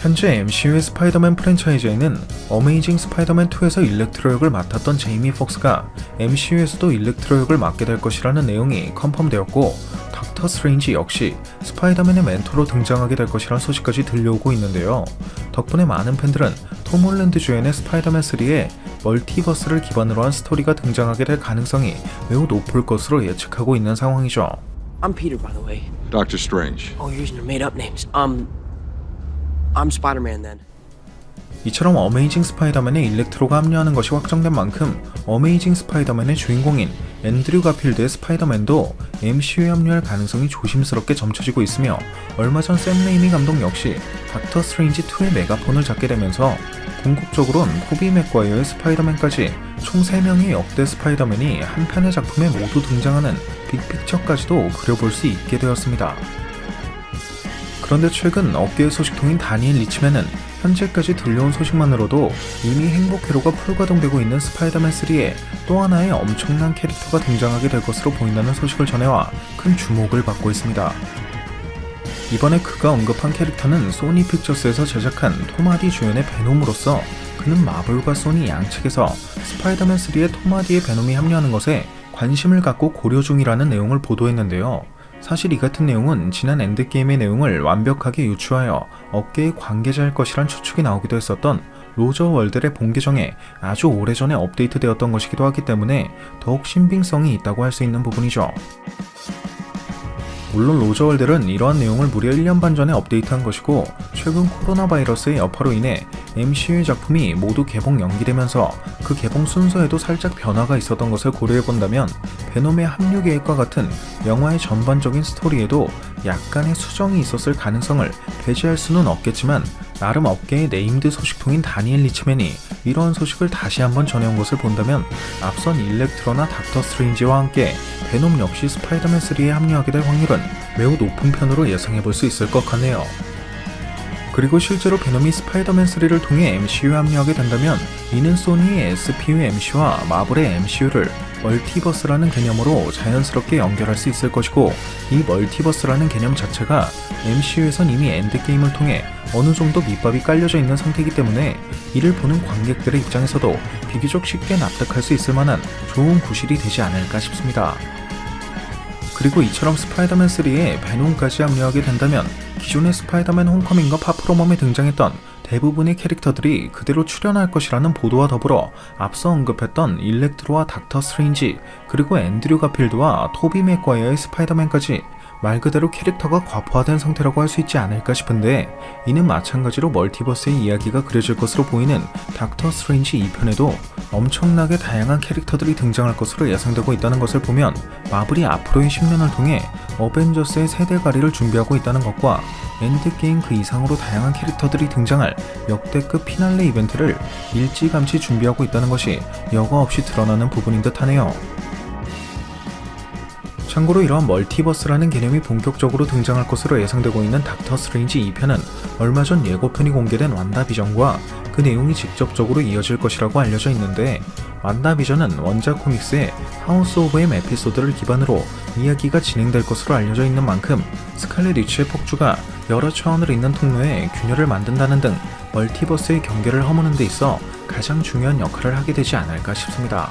현재 MCU의 스파이더맨 프랜차이즈에는 어메이징 스파이더맨 2에서 일렉트로 역을 맡았던 제이미 폭스가 MCU에서도 일렉트로 역을 맡게 될 것이라는 내용이 컨펌되었고 닥터 스트레인지 역시 스파이더맨의 멘토로 등장하게 될 것이라는 소식까지 들려오고 있는데요. 덕분에 많은 팬들은 톰 홀랜드 주연의 스파이더맨 3에 멀티버스를 기반으로 한 스토리가 등장하게 될 가능성이 매우 높을 것으로 예측하고 있는 상황이죠. I'm Peter, by the way. Doctor Strange. Oh, you're using your made-up names. Um, I'm Spider-Man then. 이처럼 어메이징 스파이더맨에 일렉트로가 합류하는 것이 확정된 만큼 어메이징 스파이더맨의 주인공인 앤드류 가필드의 스파이더맨도 MCU에 합류할 가능성이 조심스럽게 점쳐지고 있으며 얼마 전 샘 레이미 감독 역시 닥터 스트레인지 2의 메가폰을 잡게 되면서 궁극적으로는 토비 맥과이어의 스파이더맨까지 총 3명의 역대 스파이더맨이 한 편의 작품에 모두 등장하는 빅픽처까지도 그려볼 수 있게 되었습니다. 그런데 최근 업계의 소식통인 다니엘 리치맨은 현재까지 들려온 소식만으로도 이미 행복 회로가 풀가동되고 있는 스파이더맨 3에 또 하나의 엄청난 캐릭터가 등장하게 될 것으로 보인다는 소식을 전해와 큰 주목을 받고 있습니다. 이번에 그가 언급한 캐릭터는 소니 픽처스에서 제작한 토마디 주연의 베놈으로서 그는 마블과 소니 양측에서 스파이더맨 3에 토마디의 베놈이 합류하는 것에 관심을 갖고 고려 중이라는 내용을 보도했는데요. 사실 이 같은 내용은 지난 엔드게임의 내용을 완벽하게 유추하여 업계의 관계자일 것이란 추측이 나오기도 했었던 로저 월들의 본 계정에 아주 오래전에 업데이트되었던 것이기도 하기 때문에 더욱 신빙성이 있다고 할 수 있는 부분이죠. 물론 로저월들은 이러한 내용을 무려 1년 반 전에 업데이트한 것이고 최근 코로나 바이러스의 여파로 인해 MCU의 작품이 모두 개봉 연기되면서 그 개봉 순서에도 살짝 변화가 있었던 것을 고려해 본다면 베놈의 합류 계획과 같은 영화의 전반적인 스토리에도 약간의 수정이 있었을 가능성을 배제할 수는 없겠지만 나름 업계의 네임드 소식통인 다니엘 리치맨이 이러한 소식을 다시 한번 전해온 것을 본다면 앞선 일렉트로나 닥터 스트레인지와 함께 베놈 역시 스파이더맨 3에 합류하게 될 확률은 매우 높은 편으로 예상해 볼 수 있을 것 같네요. 그리고 실제로 베놈이 스파이더맨 3를 통해 MCU에 합류하게 된다면 이는 소니의 SPU MC와 마블의 MCU를 멀티버스라는 개념으로 자연스럽게 연결할 수 있을 것이고 이 멀티버스라는 개념 자체가 MCU에선 이미 엔드게임을 통해 어느 정도 밑밥이 깔려져 있는 상태이기 때문에 이를 보는 관객들의 입장에서도 비교적 쉽게 납득할 수 있을 만한 좋은 구실이 되지 않을까 싶습니다. 그리고 이처럼 스파이더맨 3에 베놈까지 합류하게 된다면 기존의 스파이더맨 홈커밍과 파프로멈에 등장했던 대부분의 캐릭터들이 그대로 출연할 것이라는 보도와 더불어 앞서 언급했던 일렉트로와 닥터 스트레인지 그리고 앤드류 가필드와 토비 맥과이어의 스파이더맨까지 말 그대로 캐릭터가 과포화된 상태라고 할 수 있지 않을까 싶은데 이는 마찬가지로 멀티버스의 이야기가 그려질 것으로 보이는 닥터 스트레인지 2편에도 엄청나게 다양한 캐릭터들이 등장할 것으로 예상되고 있다는 것을 보면 마블이 앞으로의 10년을 통해 어벤져스의 세대가리를 준비하고 있다는 것과 엔드게임 그 이상으로 다양한 캐릭터들이 등장할 역대급 피날레 이벤트를 일찌감치 준비하고 있다는 것이 여과 없이 드러나는 부분인 듯 하네요. 참고로 이러한 멀티버스라는 개념이 본격적으로 등장할 것으로 예상되고 있는 닥터 스트레인지 2편은 얼마 전 예고편이 공개된 완다비전과 그 내용이 직접적으로 이어질 것이라고 알려져 있는데 완다비전은 원작 코믹스의 하우스 오브 엠 에피소드를 기반으로 이야기가 진행될 것으로 알려져 있는 만큼 스칼렛 위치의 폭주가 여러 차원을 잇는 통로에 균열을 만든다는 등 멀티버스의 경계를 허무는 데 있어 가장 중요한 역할을 하게 되지 않을까 싶습니다.